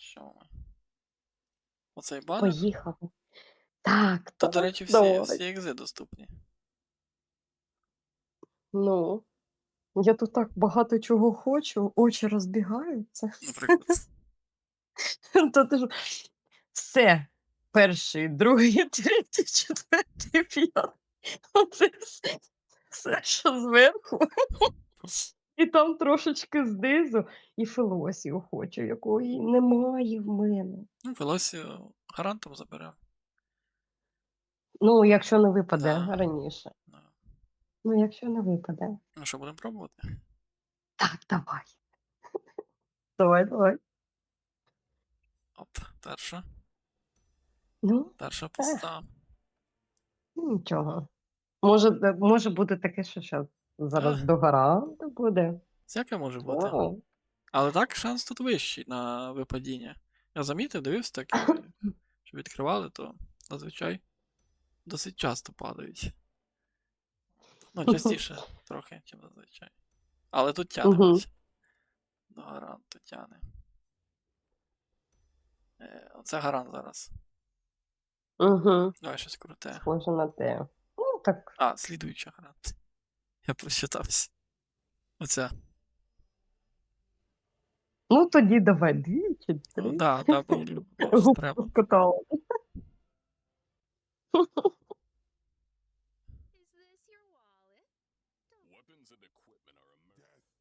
Що ми? Оцей банер? Поїхали. Так, Та, так. до речі, всі, всі екзи доступні. Ну. Я тут так багато чого хочу, очі розбігаються. Наприклад. Ти ж все. Перший, другий, третій, четвертий, п'ятий. Оце все, що зверху. І там трошечки знизу, і Фелосію хочу, якої немає в мене. Ну, Велосію гарантом заберемо. Ну, якщо не випаде Да. раніше. Да. Ну, якщо не випаде. Ну що, будемо пробувати? Так, давай. Давай, давай. Оп, перша. Ну, Перша поста. нічого. Може, може бути таке, що щас зараз догора буде. Всяке може бути. О, Але так шанс тут вищий на випадіння. Я замітив, дивився так, що відкривали, то зазвичай досить часто падають. Ну, частіше трохи, ніж зазвичай. Але тут тяне. Ось. До гаранту тяне. Е, Оце гарант зараз. Угу, Давай щось круте. схоже на те. Ну, так. А, слідуюча гарант. Я прочитався. Оця. Ну, тоді давай дві чи три. Ну, да, да, бомблю. Губку Треба. скатала. Is this your wallet? Weapons and equipment are American.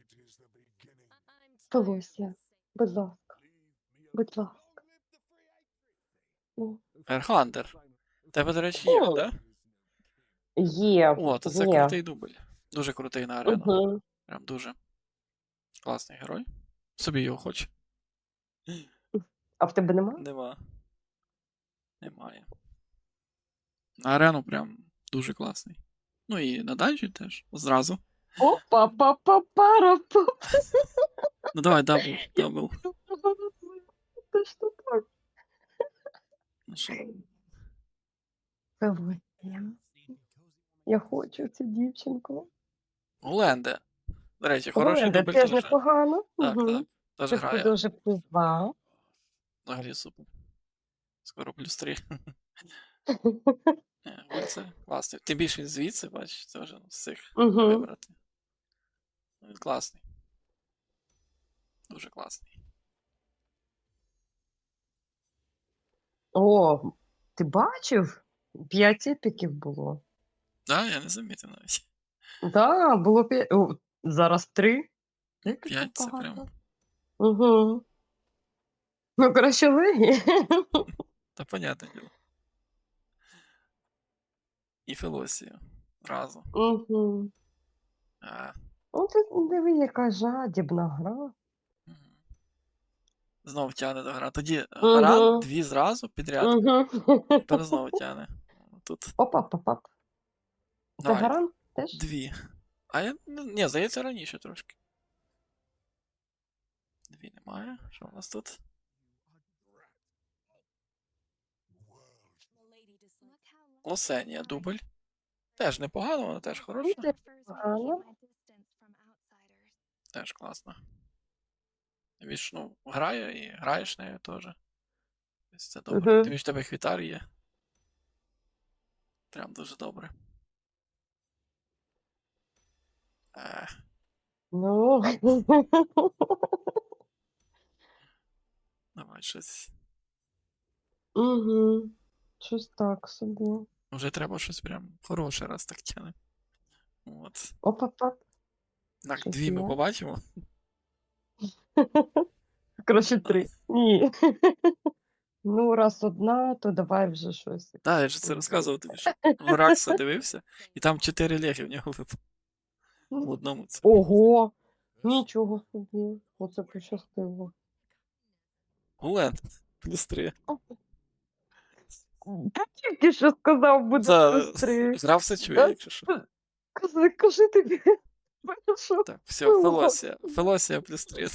It is the beginning. I- I'm tired of Фелосія, the same. будь ласка, будь ласка. Ерхантер. Тебе, до речі, є, О. да? Є. О, то це є. крутий дубль. Дуже крутий на арену. Угу. Прям дуже класний герой. Собі його хочу. А в тебе нема? Нема. Немає. На арену прям дуже класний. Ну і на данжі теж. Зразу. Опа, па па пара па Ну давай, дабл, дабл. Точно так. Ну що? Фелосія. Я хочу цю дівчинку. Гуленде. До речі, хороший Оленда, дубль теж теж. непогано. Так, Мгм. так. Теж Щось грає. ти дуже призвав. Взагалі супер. Скоро плюс 3. Це класний. Тим більше він звідси, бачиш, це вже з цих Мгм. вибрати. Ну, Він класний. Дуже класний. О, ти бачив? П'ять епіків було. Так, я не замітив навіть. Так, було п'ять. Зараз три. Як П'ять це прям. Угу. Ну, краще легі. Та понятне діло. І Фелосія. Разом. Угу. А, Ну, ти диви, яка жадібна гра. мгм. Знов тягне до гра. Тоді Мгм. гра дві зразу підряд. Угу. Тепер знову тягне. Тут Опа, папа. Це Давай. гарант теж? дві. А я. ну, Ні, здається, раніше трошки. Дві немає. Що у нас тут? Лосенія дубль. Теж непогано, вона теж хороша. Це погано. Теж класно. Віж, ну, грає і граєш нею теж. Це добре. Мгм. Тим більше в тебе хвітар є. Прям дуже добре. Ну. давай щось. Угу. Щось так собі. Вже треба щось прям хороше, раз так тяне. От. Опа. Так, Щось дві ми побачимо. Краще три. Ні. Ну, раз одна, то давай вже щось. Так, я ж це розказував тобі, що Ракса дивився, і там чотири леги в нього випало. В одному це. Ого! Нічого собі. Оце пощастило. Гулен. Плюс три. Та Тільки що сказав, буде За- плюс три. Гра все чує, якщо що. Кажи, кажи тобі. Що? Так, все, Фелосія. Фелосія плюс 3.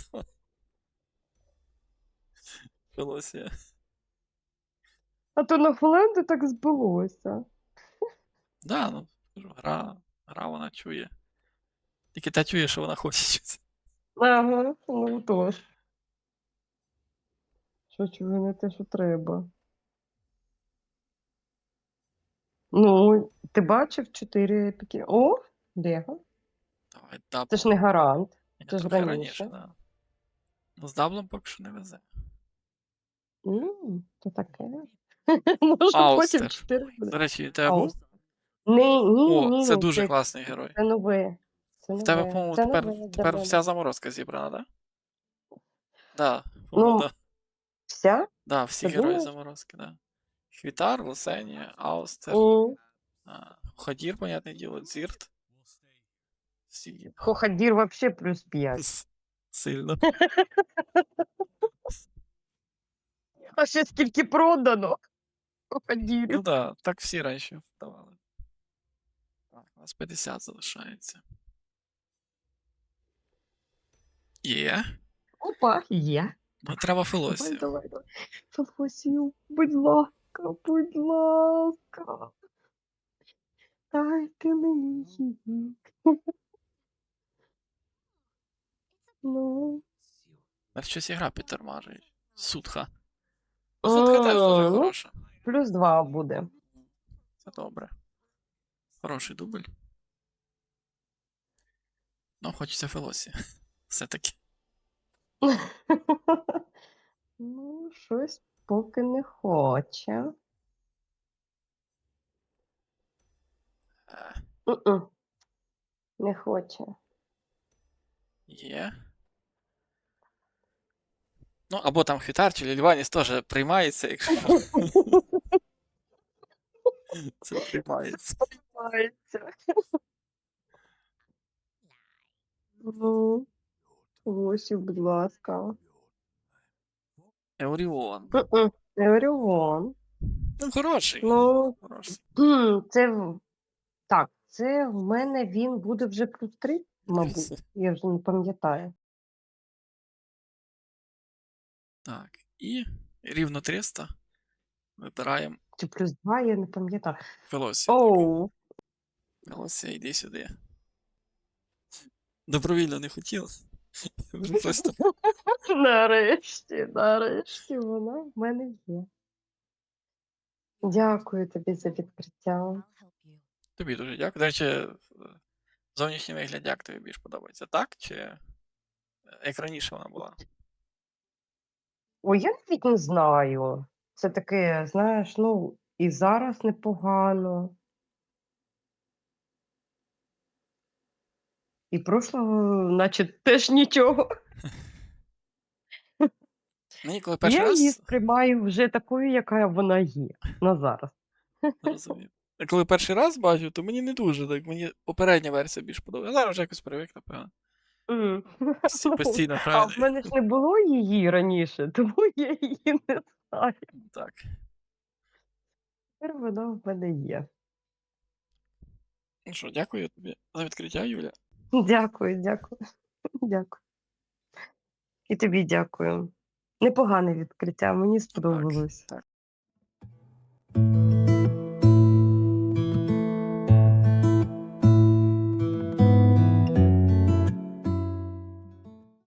Фелосія. А то на хвилинку так збилося. Да, ну, кажу, гра, гра вона чує. Тільки та чує, що вона хоче. чути. Ага, ну тож. Щось ви не те, що треба. Ну, ти бачив чотири епіки. О, Лего. Давай, дабл. Це ж не гарант. Ні, це ж трохи раніше. да. Ну, з даблом поки що не везе. Ну, то таке. Може, потім Аустер. чотири буде. До речі, у тебе був? Аустер. Ні, ні, О, ні. це ні, дуже класний герой. Це нове. Це В тебе, по-моєму, тепер, тепер вся заморозка зібрана, так? Да? Да, Ну, да. Вся? Да, всі ти герої заморозки, да. Хвітар, Лусенія, Аустер, М. а, Ходір, понятне діло, Дзірт. Всі є. Хоходір вообще плюс 5. Сильно. А ще скільки продано. Хоходірів. Ну да, так всі раніше давали. У нас 50 залишається. Є. Опа, є. Ну, треба Давай, Фелосію. давай, давай. Фелосію, будь ласка, будь ласка. Дайте мені її. Ну. Навіть щось ігра підтормажує. Сутха. Ну, Сутха теж дуже ну, хороша. Плюс два буде. Це добре. Хороший дубль. Ну, хочеться Фелосі. Все-таки. Ну, щось поки не хоче. Е, М-м. Не хоче. Є. Ну, або там Хвітар чи Лільваніс теж приймається, якщо. Це приймається. Мається. Ну, ось, будь ласка. Еуріон. Оріон. Ну, хороший. Ну, Хороший. Це в- так, це в мене він буде вже плюс 3, мабуть. Я вже не пам'ятаю. Так. І рівно 300. Вибираємо Чи плюс 2, я не пам'ятаю. Фелосі. Оу, Фелосія, йди сюди. Добровільно не хотів. Просто нарешті, нарешті вона в мене є. Дякую тобі за відкриття. тобі дуже дякую. До речі, зовнішній вигляд як тобі більш подобається? Так? Чи е, як раніше вона була? Ой, я навіть не знаю. Це таке, знаєш, ну, і зараз непогано. І прошлого, наче теж нічого. Мені коли перший Я її сприймаю вже такою, яка вона є на зараз. розумію. Я коли перший раз бачу, то мені не дуже так. Мені попередня версія більш подобається. Зараз вже якось привик, напевно. Ну, постійно А в мене ж не було її раніше, тому я її не знаю. Так. Тепер вона в мене є. Ну що, дякую тобі за відкриття, Юля. Дякую, дякую. Дякую. І тобі дякую. Непогане відкриття, мені сподобалось. Так, так.